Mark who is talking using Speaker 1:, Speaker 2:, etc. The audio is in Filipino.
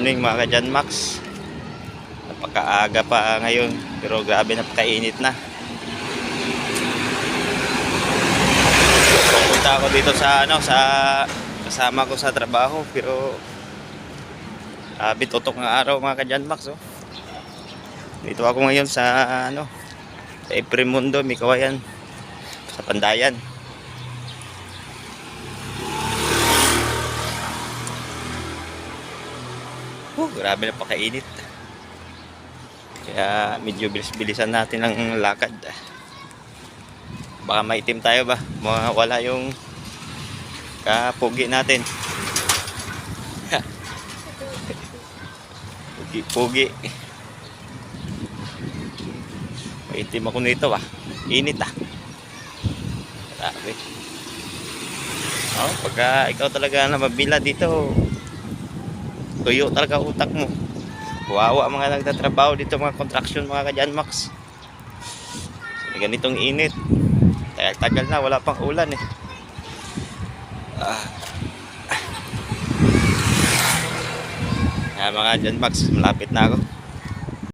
Speaker 1: morning mga kadyan Max. Napakaaga pa ngayon Pero grabe napakainit na. Pupunta ako dito sa ano sa kasama ko sa trabaho pero grabe tutok ng araw mga kadyan Max oh. Dito ako ngayon sa ano sa Eprimundo, Mikawayan sa Pandayan Oh, grabe na pakainit. Kaya medyo bilis-bilisan natin ang lakad. Baka maitim tayo ba? Mawala yung kapugi natin. Pugi-pugi. Maitim ako nito ah. Init ah. Grabe. Oh, pagka ikaw talaga na mabila dito, tuyo talaga utak mo. Wawa mga nagtatrabaho dito mga contraction mga kadyan max. Ganitong init. Tagal-tagal na wala pang ulan eh. Ah. Ah, mga dyan max, malapit na ako.